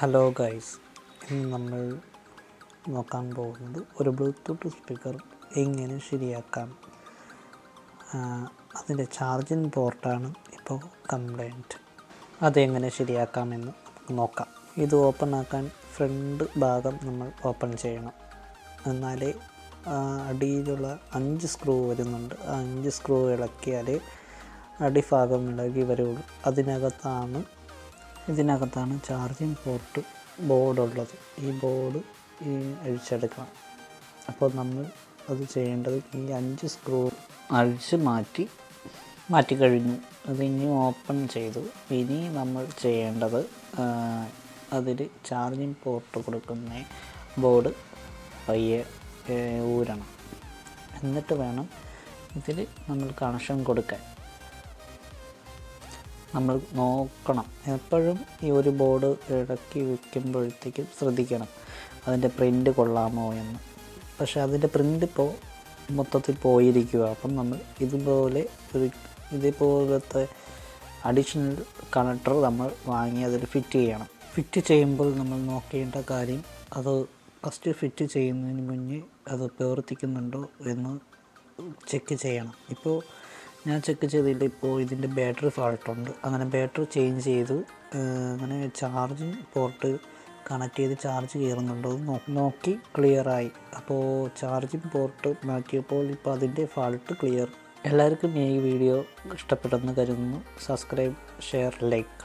Hello guys ഇന്ന് നമ്മൾ നോക്കാൻ പോകുന്നത് ഒരു ബ്ലൂടൂത്ത് സ്പീക്കർ എങ്ങനെ ശരിയാക്കാം? അതിന്റെ ചാർജിങ് പോർട്ടാണ് ഇപ്പോൾ കംപ്ലൈന്റ് അതെങ്ങനെ ശരിയാക്കാമെന്ന് നമുക്ക് നോക്കാം. ഇത് ഓപ്പൺ ആക്കാൻ ഫ്രണ്ട് ഭാഗം നമ്മൾ ഓപ്പൺ ചെയ്യണം. എന്നാലേ അടിയിലുള്ള അഞ്ച് സ്ക്രൂ വരുന്നുണ്ട്. ആ അഞ്ച് സ്ക്രൂ ഇളക്കിയാലേ അടിഭാഗം ഇളകി വരുള്ളൂ. അതിനകത്താണ് ഇതിനകത്താണ് ചാർജിങ് പോർട്ട് ബോർഡുള്ളത് ഈ ബോർഡ് ഈ അഴിച്ചെടുക്കണം. അപ്പോൾ നമ്മൾ അത് ചെയ്യേണ്ടത് ഈ അഞ്ച് സ്ക്രൂ അഴിച്ച് മാറ്റി മാറ്റിക്കഴിഞ്ഞു അത് ഇനി ഓപ്പൺ ചെയ്തു. ഇനി നമ്മൾ ചെയ്യേണ്ടത് അതിൽ ചാർജിങ് പോർട്ട് കൊടുക്കുന്ന ബോർഡ് പയ്യെ ഊരണം. എന്നിട്ട് വേണം ഇതിൽ നമ്മൾ കണക്ഷൻ കൊടുക്കാൻ. നമ്മൾ നോക്കണം. എപ്പോഴും ഈ ഒരു ബോർഡ് ഇടയ്ക്ക് വയ്ക്കുമ്പോഴത്തേക്കും ശ്രദ്ധിക്കണം. അതിന്റെ പ്രിന്റ് കൊള്ളാമോ എന്ന്. പക്ഷേ അതിന്റെ പ്രിന്റ് ഇപ്പോൾ മൊത്തത്തിൽ പോയിരിക്കുക അപ്പം നമ്മൾ ഇതുപോലെ ഒരു ഇതേപോലത്തെ അഡീഷണൽ കണക്ടർ നമ്മൾ വാങ്ങി അതിൽ ഫിറ്റ് ചെയ്യണം. ഫിറ്റ് ചെയ്യുമ്പോൾ നമ്മൾ നോക്കേണ്ട കാര്യം അത് ഫസ്റ്റ് ഫിറ്റ് ചെയ്യുന്നതിന് മുന്നേ അത് പ്രവർത്തിക്കുന്നുണ്ടോ എന്ന് ചെക്ക് ചെയ്യണം. ഇപ്പോൾ ഞാൻ ചെക്ക് ചെയ്തിട്ട് ഇപ്പോൾ ഇതിന്റെ ബാറ്ററി ഫാൾട്ടുണ്ട് അങ്ങനെ ബാറ്ററി ചേഞ്ച് ചെയ്തു അങ്ങനെ ചാർജിങ് പോർട്ട് കണക്ട് ചെയ്ത് ചാർജ് കയറുന്നുണ്ടോ. എന്ന് നോക്കി ക്ലിയറായി അപ്പോൾ ചാർജിങ് പോർട്ട് മാറ്റിയപ്പോൾ ഇപ്പോൾ അതിന്റെ ഫാൾട്ട് ക്ലിയർ എല്ലാവർക്കും ഈ വീഡിയോ ഇഷ്ടപ്പെട്ടെന്ന് കരുതുന്നു. Subscribe share like